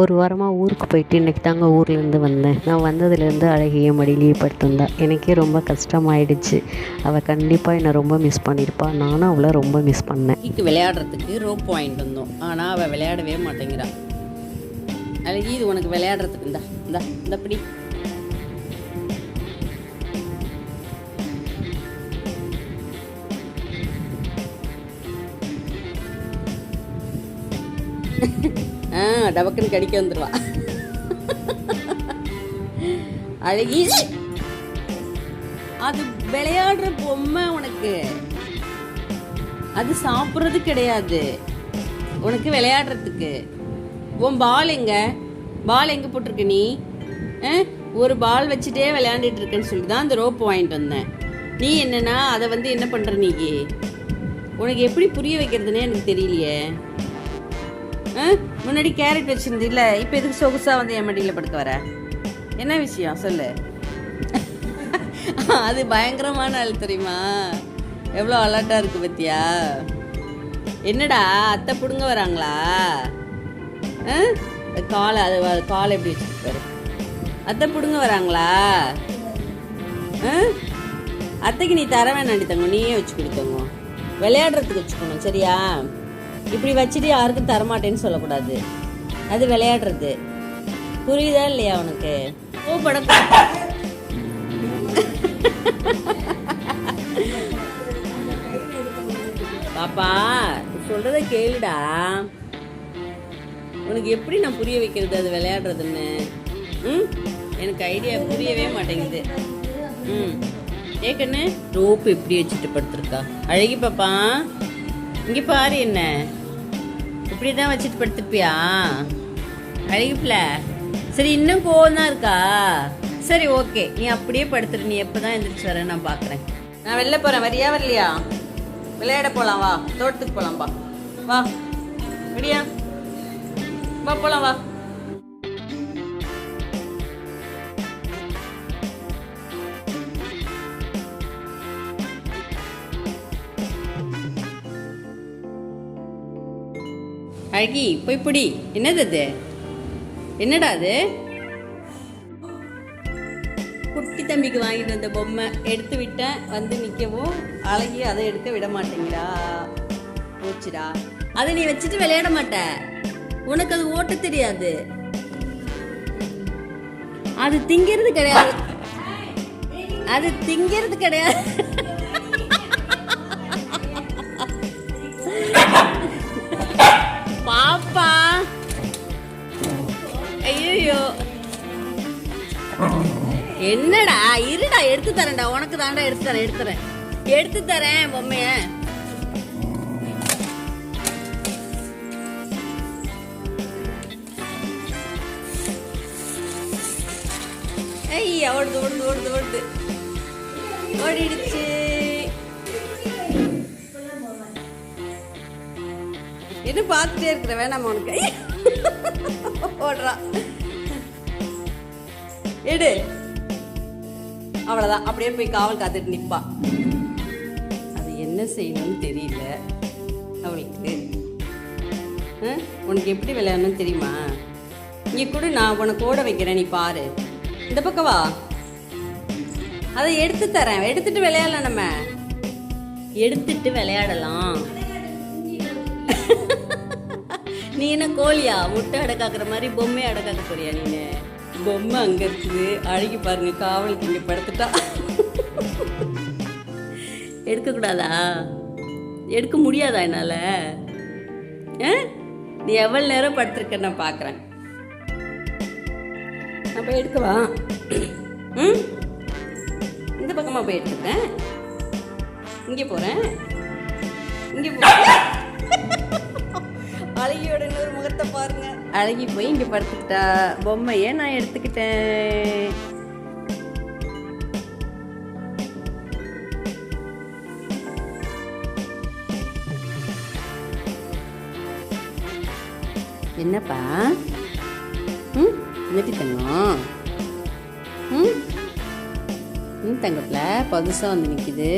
ஒரு வாரமாக ஊருக்கு போயிட்டு இன்றைக்கி தாங்க ஊர்லேருந்து வந்தேன். நான் வந்ததுலேருந்து அழகிய மடியிலேயே படுத்திருந்தா. எனக்கே ரொம்ப கஷ்டமாயிடுச்சு. அவள் கண்டிப்பாக என்னை ரொம்ப மிஸ் பண்ணியிருப்பா நானும் அவளை ரொம்ப மிஸ் பண்ணேன். அழகிக்கு விளையாடுறதுக்கு ரோப் வாங்கிட்டு வந்தோம். ஆனால் அவள் விளையாடவே மாட்டேங்கிறாள் அழகி இது உனக்கு விளையாடுறதுக்கு இந்தா இந்தா இந்த பிடி. ஆ டபக்குன்னு கடிக்க வந்துடுவா அழகி. அது விளையாடுற பொம்மை உனக்கு. அது சாப்பிட்றது கிடையாது. உனக்கு விளையாடுறதுக்கு. உன் பால் எங்க? பால் எங்க போட்டிருக்க நீ? ஆ? ஒரு பால் வச்சுட்டே விளையாண்டுட்டு இருக்கேன்னு சொல்லி தான் அந்த ரோப் வாங்கிட்டு வந்தேன். நீ என்னன்னா அதை வந்து என்ன பண்ணுற நீ? உனக்கு எப்படி புரிய வைக்கிறதுனே எனக்கு தெரியலையே. முன்னாடி கேரட் வச்சிருந்தில்ல இப்போ எதுக்கு சொகுசாக வந்து என் மடியில் படுக்க வர? என்ன விஷயம்? சொல்லு. அது பயங்கரமான ஆள் தெரியுமா? எவ்வளோ அலர்ட்டாக இருக்கு பத்தியா? என்னடா அத்தை பிடுங்க வராங்களா? ஆ? காலை அது காலை எப்படி வச்சுருப்பாரு அத்தை பிடுங்க வராங்களா? ஆ? அத்தைக்கு நீ தர வேணாண்டி தங்க நீயே வச்சு கொடுத்தங்க விளையாடுறதுக்கு வச்சுக்கணும் சரியா? இப்படி வச்சுட்டு யாருக்கும் தரமாட்டேன்னு சொல்லக்கூடாது. அது விளையாடுறது. புரியுதா இல்லையா உனக்கு? கோபப்படக்கூடாது பாப்பா சொல்றத கேளுடா. உனக்கு எப்படி நான் புரிய வைக்கிறது அது விளையாடுறதுன்னு? ம்? எனக்கு ஐடியா புரியவே மாட்டேங்குது. ம். ஏக்கண்ணு ரோப் எப்படி வச்சுட்டு படுத்துருக்கா? அழகி பாப்பா. இங்கே பாரு என்ன. இப்படி தான் வச்சுட்டு படுத்துப்பியா அழகிப்பில? சரி இன்னும் கோவம் தான் இருக்கா? சரி ஓகே. நீ அப்படியே படுத்துரு. நீ எப்போ தான் எந்திரிச்சு வர நான் பார்க்குறேன் நான் வெளில போகிறேன் வரியா வரலையா? விளையாட போகலாம் வா. தோட்டத்துக்கு போகலாம் வா. வா. வா போகலாம் வா. அழகி போய் பிடி. என்னது அது? என்னடா அது? குட்டி தம்பிக்கு வாங்கிட்டு வந்த பொம்மை. எடுத்து விட்டேன் வந்து நிற்கவும் அழகி அதை எடுக்க விட மாட்டேங்கிறா. போச்சுடா. அதை நீ வச்சுட்டு விளையாட மாட்ட. உனக்கு அது ஓட்ட தெரியாது. அது திங்கிறது கிடையாது. அது திங்கிறது கிடையாது. என்னடா இருடா எடுத்து தரேன்டா உனக்கு தாண்டா எடுத்து தரேன் எடுத்து தரேன். எடுத்து தரேன் பொம்மைய. ஐயா ஓடுது ஓடுது ஓடுது ஓடுது ஓடிடுச்சு. என்ன பார்த்துட்டே இருக்கிற வேணாமா உனக்கு? ஓடுறான் எடு. அவ்வளோதான் அப்படியே போய் காவல் காத்துட்டு நிற்பா அது என்ன செய்யணும்னு தெரியல. அவளுக்கு. ஆ? உனக்கு எப்படி விளையாடணும்னு தெரியுமா? இங்கே கூட நான் உனக்கு ஓட வைக்கிறேன். நீ பாரு. இந்த பக்கம் வா. அதை எடுத்து தரேன். எடுத்துட்டு விளையாடலாம் நம்ம. எடுத்துட்டு விளையாடலாம். நீ என்ன கோழியா? முட்டை அடக்காக்குற மாதிரி பொம்மை அடக்காக்க போறியா நீனு? பொம்மை அங்க இருக்குது. அழகி பாருங்க காவலுக்கு இங்க படுத்துட்டா. எடுக்கக்கூடாதா எடுக்க முடியாதா என்னால? ஆ? நீ எவ்வளவு நேரம் படுத்திருக்க நான் பார்க்குறேன் நான் போய் எடுக்கவா ம்? இந்த பக்கமா போய் எடுத்துக்கிறேன். இங்கே போறேன். இங்கே போ. அழகியோட இன்னொரு முகத்தை பாருங்க. அழகி போய் இங்க படுத்துக்கிட்டா. பொம்மையை நான் எடுத்துக்கிட்டேன். என்னப்பா? ம்? என்னட்டி தங்கம். ம்? ம் தங்கப்பில் புதுசாக வந்து நிற்கிது